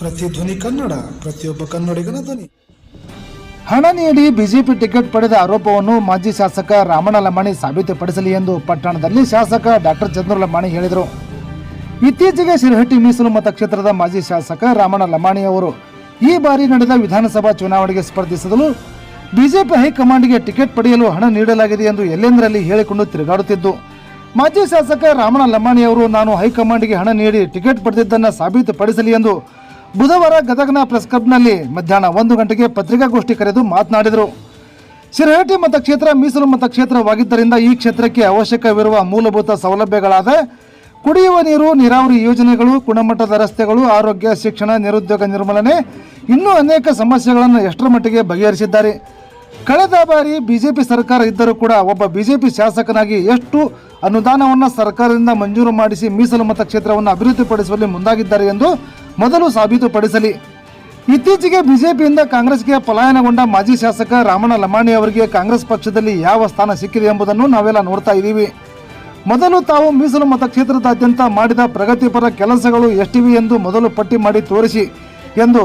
C ಧ್ವನಿ ಕನ್ನಡ, ಪ್ರತಿಯೊಬ್ಬ ಕನ್ನಡಿಗನ ಧ್ವನಿ. ಹಣ ನೀಡಿ ಬಿಜೆಪಿ ಟಿಕೆಟ್ ಪಡೆದ ಆರೋಪವನ್ನು ಮಾಜಿ ಶಾಸಕ ರಾಮಣ್ಣ ಲಮಾಣಿ ಸಾಬೀತುಪಡಿಸಲಿ ಎಂದು ಪಟ್ಟಣದಲ್ಲಿ ಶಾಸಕ ಡಾಕ್ಟರ್ ಚಂದ್ರ ಲಮಾಣಿ ಹೇಳಿದರು. ಇತ್ತೀಚೆಗೆ ಶಿರಹಟ್ಟಿ ಮೀಸಲು ಮತಕ್ಷೇತ್ರದ ಮಾಜಿ ಶಾಸಕ ರಾಮಣ್ಣ ಲಮಾಣಿ ಅವರು ಈ ಬಾರಿ ನಡೆದ ವಿಧಾನಸಭಾ ಚುನಾವಣೆಗೆ ಸ್ಪರ್ಧಿಸಲು ಬಿಜೆಪಿ ಹೈಕಮಾಂಡ್ಗೆ ಟಿಕೆಟ್ ಪಡೆಯಲು ಹಣ ನೀಡಲಾಗಿದೆ ಎಂದು ಎಲ್ಲೆಂದರಲ್ಲಿ ಹೇಳಿಕೊಂಡು ತಿರುಗಾಡುತ್ತಿದ್ದು, ಮಾಜಿ ಶಾಸಕ ರಾಮಣ್ಣ ಲಮಾಣಿ ಅವರು, ನಾನು ಹೈಕಮಾಂಡ್ಗೆ ಹಣ ನೀಡಿ ಟಿಕೆಟ್ ಪಡೆದಿದ್ದನ್ನು ಸಾಬೀತುಪಡಿಸಲಿ ಎಂದು ಬುಧವಾರ ಗದಗನ ಪ್ರೆಸ್ ಕ್ಲಬ್ನಲ್ಲಿ ಮಧ್ಯಾಹ್ನ ಒಂದು ಗಂಟೆಗೆ ಪತ್ರಿಕಾಗೋಷ್ಠಿ ಕರೆದು ಮಾತನಾಡಿದರು. ಶಿರಹಟ್ಟಿ ಮತಕ್ಷೇತ್ರ, ಮೀಸಲು ಮತಕ್ಷೇತ್ರವಾಗಿದ್ದರಿಂದ ಈ ಕ್ಷೇತ್ರಕ್ಕೆ ಅವಶ್ಯಕವಿರುವ ಮೂಲಭೂತ ಸೌಲಭ್ಯಗಳಾದ ಕುಡಿಯುವ ನೀರು, ನೀರಾವರಿ ಯೋಜನೆಗಳು, ಗುಣಮಟ್ಟದ ರಸ್ತೆಗಳು, ಆರೋಗ್ಯ, ಶಿಕ್ಷಣ, ನಿರುದ್ಯೋಗ ನಿರ್ಮೂಲನೆ ಇನ್ನೂ ಅನೇಕ ಸಮಸ್ಯೆಗಳನ್ನು ಎಷ್ಟರ ಮಟ್ಟಿಗೆ ಬಗೆಹರಿಸಿದ್ದಾರೆ. ಕಳೆದ ಬಾರಿ ಬಿಜೆಪಿ ಸರ್ಕಾರ ಇದ್ದರೂ ಕೂಡ ಒಬ್ಬ ಬಿಜೆಪಿ ಶಾಸಕನಾಗಿ ಎಷ್ಟು ಅನುದಾನವನ್ನು ಸರ್ಕಾರದಿಂದ ಮಂಜೂರು ಮಾಡಿಸಿ ಮೀಸಲು ಮತಕ್ಷೇತ್ರವನ್ನು ಅಭಿವೃದ್ಧಿಪಡಿಸುವಲ್ಲಿ ಮುಂದಾಗಿದ್ದಾರೆ ಎಂದು ಮೊದಲು ಸಾಬೀತುಪಡಿಸಲಿ. ಇತ್ತೀಚೆಗೆ ಬಿಜೆಪಿಯಿಂದ ಕಾಂಗ್ರೆಸ್ಗೆ ಪಲಾಯನಗೊಂಡ ಮಾಜಿ ಶಾಸಕ ರಾಮಣ್ಣ ಲಮಾಣಿ ಅವರಿಗೆ ಕಾಂಗ್ರೆಸ್ ಪಕ್ಷದಲ್ಲಿ ಯಾವ ಸ್ಥಾನ ಸಿಕ್ಕಿದೆ ಎಂಬುದನ್ನು ನಾವೆಲ್ಲ ನೋಡ್ತಾ ಇದ್ದೀವಿ. ಮೊದಲು ತಾವು ಮೀಸಲು ಮತಕ್ಷೇತ್ರದಾದ್ಯಂತ ಮಾಡಿದ ಪ್ರಗತಿಪರ ಕೆಲಸಗಳು ಎಷ್ಟಿವೆ ಎಂದು ಮೊದಲು ಪಟ್ಟಿ ಮಾಡಿ ತೋರಿಸಿ ಎಂದು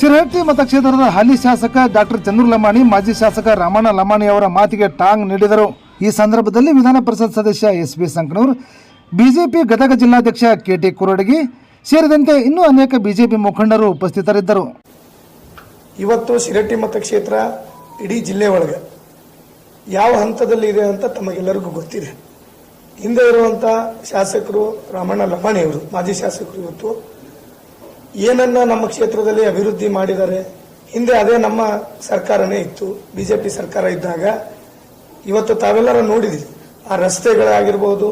ಶಿರಹಟ್ಟಿ ಮತಕ್ಷೇತ್ರದ ಹಾಲಿ ಶಾಸಕ ಡಾಕ್ಟರ್ ಚಂದ್ರು ಲಮಾಣಿ, ಮಾಜಿ ಶಾಸಕ ರಾಮಣ್ಣ ಲಮಾಣಿ ಅವರ ಮಾತಿಗೆ ಟಾಂಗ್ ನೀಡಿದರು. ಈ ಸಂದರ್ಭದಲ್ಲಿ ವಿಧಾನ ಪರಿಷತ್ ಸದಸ್ಯ S B Sankanur, BJP Gadag ಜಿಲ್ಲಾಧ್ಯಕ್ಷ ಕೆಟಿ ಕುರಡಗಿ ಸೇರಿದಂತೆ ಇನ್ನೂ ಅನೇಕ ಬಿಜೆಪಿ ಮುಖಂಡರು ಉಪಸ್ಥಿತರಿದ್ದರು. ಇವತ್ತು ಶಿರಟ್ಟಿ ಮತಕ್ಷೇತ್ರ ಇಡೀ ಜಿಲ್ಲೆ ಒಳಗೆ ಯಾವ ಹಂತದಲ್ಲಿ ಇದೆ ಅಂತ ತಮಗೆಲ್ಲರಿಗೂ ಗೊತ್ತಿದೆ. ಹಿಂದೆ ಇರುವಂತ ಶಾಸಕರು ರಾಮಣ್ಣ ಲಮಾಣಿಯವರು ಮಾಜಿ ಶಾಸಕರು ಇವತ್ತು ಏನನ್ನ ನಮ್ಮ ಕ್ಷೇತ್ರದಲ್ಲಿ ಅಭಿವೃದ್ಧಿ ಮಾಡಿದ್ದಾರೆ. ಹಿಂದೆ ಅದೇ ನಮ್ಮ ಸರ್ಕಾರನೇ ಇತ್ತು, ಬಿಜೆಪಿ ಸರ್ಕಾರ ಇದ್ದಾಗ. ಇವತ್ತು ತಾವೆಲ್ಲರೂ ನೋಡಿದ್ರಿ, ಆ ರಸ್ತೆಗಳಾಗಿರ್ಬೋದು,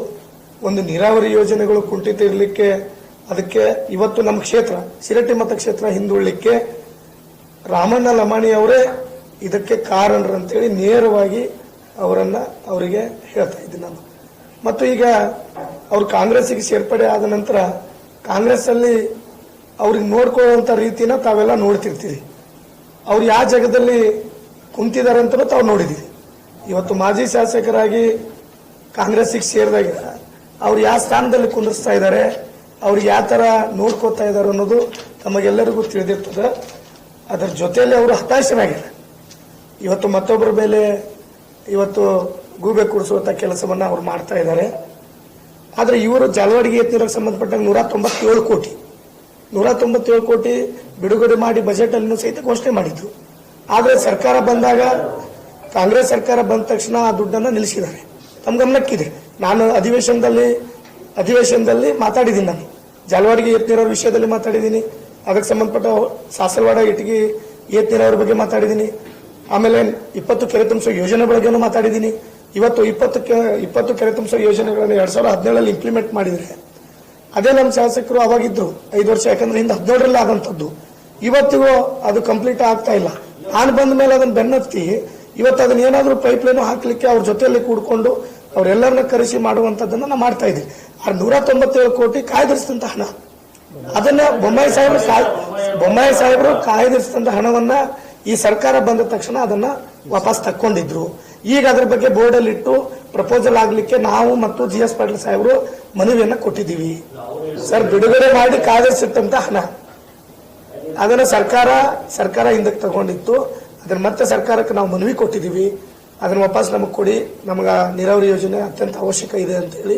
ಒಂದು ನೀರಾವರಿ ಯೋಜನೆಗಳು ಕುಂಠಿತ ಇರಲಿಕ್ಕೆ ಅದಕ್ಕೆ ಇವತ್ತು ನಮ್ಮ ಕ್ಷೇತ್ರ ಶಿರಟ್ಟಿ ಮತಕ್ಷೇತ್ರ ಹಿಂದುಳಿಲಿಕ್ಕೆ ರಾಮಣ್ಣ ಲಮಾಣಿ ಅವರೇ ಇದಕ್ಕೆ ಕಾರಣರು ಅಂತೇಳಿ ನೇರವಾಗಿ ಅವರನ್ನ ಅವರಿಗೆ ಹೇಳ್ತಾ ಇದ್ದೀನಿ ನಾನು. ಮತ್ತು ಈಗ ಅವರು ಕಾಂಗ್ರೆಸ್ಸಿಗೆ ಸೇರ್ಪಡೆ ಆದ ನಂತರ ಕಾಂಗ್ರೆಸ್ ಅಲ್ಲಿ ಅವ್ರಿಗೆ ನೋಡ್ಕೊಳ್ಳುವಂಥ ರೀತಿನ ತಾವೆಲ್ಲ ನೋಡ್ತಿರ್ತೀರಿ. ಅವ್ರು ಯಾವ ಜಾಗದಲ್ಲಿ ಕುಂತಿದ್ದಾರೆ ಅಂತಲೂ ತಾವು ನೋಡಿದೀವಿ ಇವತ್ತು ಮಾಜಿ ಶಾಸಕರಾಗಿ ಕಾಂಗ್ರೆಸ್ಸಿಗೆ ಸೇರಿದಾಗ ಅವ್ರು ಯಾವ ಸ್ಥಾನದಲ್ಲಿ ಕುಂದಿಸ್ತಾ ಇದ್ದಾರೆ? ಅವ್ರು ಯಾವ ತರ ನೋಡ್ಕೋತಾ ಇದ್ದಾರೆ ಅನ್ನೋದು ತಮಗೆಲ್ಲರಿಗೂ ತಿಳಿದಿರ್ತದೆ. ಅದರ ಜೊತೆಯಲ್ಲಿ ಅವರು ಹತಾಶರಾಗಿದ್ದಾರೆ. ಇವತ್ತು ಮತ್ತೊಬ್ಬರ ಮೇಲೆ ಇವತ್ತು ಗೂಬೆ ಕೂಡಿಸುವಂತ ಕೆಲಸವನ್ನ ಅವ್ರು ಮಾಡ್ತಾ ಇದ್ದಾರೆ. ಆದ್ರೆ ಇವರು ಜಾಲವಾಡಿಗೆ ಎತ್ತಿರೋ ಸಂಬಂಧಪಟ್ಟಂಗೆ ನೂರ ತೊಂಬತ್ತೇಳು ಕೋಟಿ. ನೂರ ತೊಂಬತ್ತೇಳು ಕೋಟಿ ಬಿಡುಗಡೆ ಮಾಡಿ ಬಜೆಟ್ ಅಲ್ಲಿನೂ ಸಹಿತ ಘೋಷಣೆ ಮಾಡಿದ್ರು. ಆದ್ರೆ ಸರ್ಕಾರ ಬಂದಾಗ, ಕಾಂಗ್ರೆಸ್ ಸರ್ಕಾರ ಬಂದ ತಕ್ಷಣ ಆ ದುಡ್ಡನ್ನ ನಿಲ್ಲಿಸಿದ್ದಾರೆ. ತಮ್ಮ ಗಮನಕ್ಕಿದೆ. ನಾನು ಅಧಿವೇಶನದಲ್ಲಿ ಅಧಿವೇಶನದಲ್ಲಿ ಮಾತಾಡಿದ್ದೀನಿ ನಾನು. ಜಾಲವಾಡಿಗೆ ಯತ್ನಿರೋರ ವಿಷಯದಲ್ಲಿ ಮಾತಾಡಿದ್ದೀನಿ. ಅದಕ್ಕೆ ಸಂಬಂಧಪಟ್ಟ ಸಾಸಲ್ವಾಡ ಇಟಗಿ ನೀರಾವರಿ ಬಗ್ಗೆ ಮಾತಾಡಿದ್ದೀನಿ. ಆಮೇಲೆ ಇಪ್ಪತ್ತು ಕೆರೆ ತುಂಬಿಸೋ ಯೋಜನೆ ಬಗ್ಗೆನೂ ಮಾತಾಡಿದ್ದೀನಿ. ಇವತ್ತು ಇಪ್ಪತ್ತು ಇಪ್ಪತ್ತು ಕೆರೆ ತುಂಬಿಸೋ ಯೋಜನೆಗಳನ್ನು ಎರಡ್ ಸಾವಿರದ ಹದಿನೇಳಲ್ಲಿ ಇಂಪ್ಲಿಮೆಂಟ್ ಮಾಡಿದ್ರೆ ಅದೇ ನಮ್ಮ ಶಾಸಕರು ಅವಾಗಿದ್ರು ಐದು ವರ್ಷ, ಯಾಕಂದ್ರೆ ಹಿಂದೆ ಹದಿನೇಳರಲ್ಲಿ ಆದಂಥದ್ದು. ಇವತ್ತಿಗೂ ಅದು ಕಂಪ್ಲೀಟ್ ಆಗ್ತಾ ಇಲ್ಲ. ನಾನು ಬಂದ ಮೇಲೆ ಅದನ್ನು ಬೆನ್ನತ್ತಿ, ಇವತ್ತು ಅದನ್ನ ಏನಾದರೂ ಪೈಪ್ ಲೈನ್ ಹಾಕಲಿಕ್ಕೆ ಅವ್ರ ಜೊತೆಯಲ್ಲಿ ಕೂಡ್ಕೊಂಡು ಅವರೆಲ್ಲರನ್ನ ಕರೆಸಿ ಮಾಡುವಂಥದ್ದನ್ನು ನಾನು ಮಾಡ್ತಾ ಇದ್ವಿ ಆ ನೂರ ತೊಂಬತ್ತೇಳು ಕೋಟಿ ಕಾಯ್ದಿರಿಸಿದಂತ ಹಣ. ಅದನ್ನ ಬೊಮ್ಮಾಯಿ ಸಾಹೇಬರು ಬೊಮ್ಮಾಯಿ ಸಾಹೇಬರು ಕಾಯ್ದಿರಿಸಿದಂತ ಹಣವನ್ನ ಈ ಸರ್ಕಾರ ಬಂದ ತಕ್ಷಣ ಅದನ್ನ ವಾಪಸ್ ತಕ್ಕೊಂಡಿದ್ರು. ಈಗ ಅದ್ರ ಬಗ್ಗೆ ಬೋರ್ಡ್ ಅಲ್ಲಿ ಇಟ್ಟು ಪ್ರಪೋಸಲ್ ಆಗ್ಲಿಕ್ಕೆ ನಾವು ಮತ್ತು ಜಿ ಎಸ್ ಪಾಟೀಲ್ ಸಾಹೇಬರು ಮನವಿಯನ್ನ ಕೊಟ್ಟಿದ್ದೀವಿ. ಸರ್, ಬಿಡುಗಡೆ ಮಾಡಿ ಕಾಯ್ದಿರಿಸಿಟ್ಟಂತ ಹಣ. ಅದನ್ನ ಸರ್ಕಾರ ಸರ್ಕಾರ ಹಿಂದಕ್ಕೆ ತಗೊಂಡಿತ್ತು. ಅದನ್ನ ಮತ್ತೆ ಸರ್ಕಾರಕ್ಕೆ ನಾವು ಮನವಿ ಕೊಟ್ಟಿದ್ದೀವಿ. ಅದನ್ನ ವಾಪಸ್ ನಮಗೆ ಕೊಡಿ. ನಮಗ ನೀರಾವರಿ ಯೋಜನೆ ಅತ್ಯಂತ ಅವಶ್ಯಕ ಇದೆ ಅಂತ ಹೇಳಿ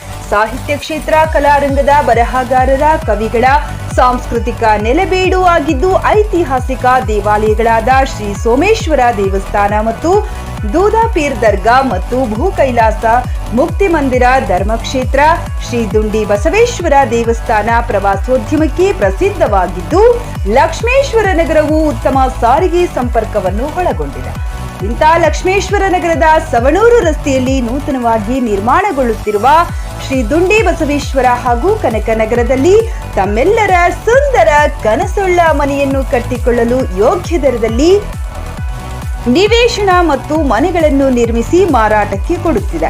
ಸಾಹಿತ್ಯ ಕ್ಷೇತ್ರ, ಕಲಾರಂಗದ ಬರಹಗಾರರ, ಕವಿಗಳ ಸಾಂಸ್ಕೃತಿಕ ನೆಲೆಬೇಡು ಆಗಿದ್ದು ಐತಿಹಾಸಿಕ ದೇವಾಲಯಗಳಾದ ಶ್ರೀ ಸೋಮೇಶ್ವರ ದೇವಸ್ಥಾನ ಮತ್ತು ದೂದಾಪೀರ್ ದರ್ಗಾ ಮತ್ತು ಭೂ ಕೈಲಾಸ ಮುಕ್ತಿ ಮಂದಿರ ಧರ್ಮಕ್ಷೇತ್ರ, ಶ್ರೀ ದುಂಡಿ ಬಸವೇಶ್ವರ ದೇವಸ್ಥಾನ ಪ್ರವಾಸೋದ್ಯಮಕ್ಕೆ ಪ್ರಸಿದ್ಧವಾಗಿದ್ದು ಲಕ್ಷ್ಮೇಶ್ವರ ನಗರವು ಉತ್ತಮ ಸಾರಿಗೆ ಸಂಪರ್ಕವನ್ನು ಒಳಗೊಂಡಿದೆ. ಇಂಥ ಲಕ್ಷ್ಮೇಶ್ವರ ನಗರದ ಸವಣೂರು ರಸ್ತೆಯಲ್ಲಿ ನೂತನವಾಗಿ ನಿರ್ಮಾಣಗೊಳ್ಳುತ್ತಿರುವ ಶ್ರೀ ದುಂಡಿ ಬಸವೇಶ್ವರ ಹಾಗೂ ಕನಕನಗರದಲ್ಲಿ ತಮ್ಮೆಲ್ಲರ ಸುಂದರ ಕನಸುಳ್ಳ ಮನೆಯನ್ನು ಕಟ್ಟಿಕೊಳ್ಳಲು ಯೋಗ್ಯ ದರದಲ್ಲಿ ನಿವೇಶನ ಮತ್ತು ಮನೆಗಳನ್ನು ನಿರ್ಮಿಸಿ ಮಾರಾಟಕ್ಕೆ ಕೊಡುತ್ತಿದೆ.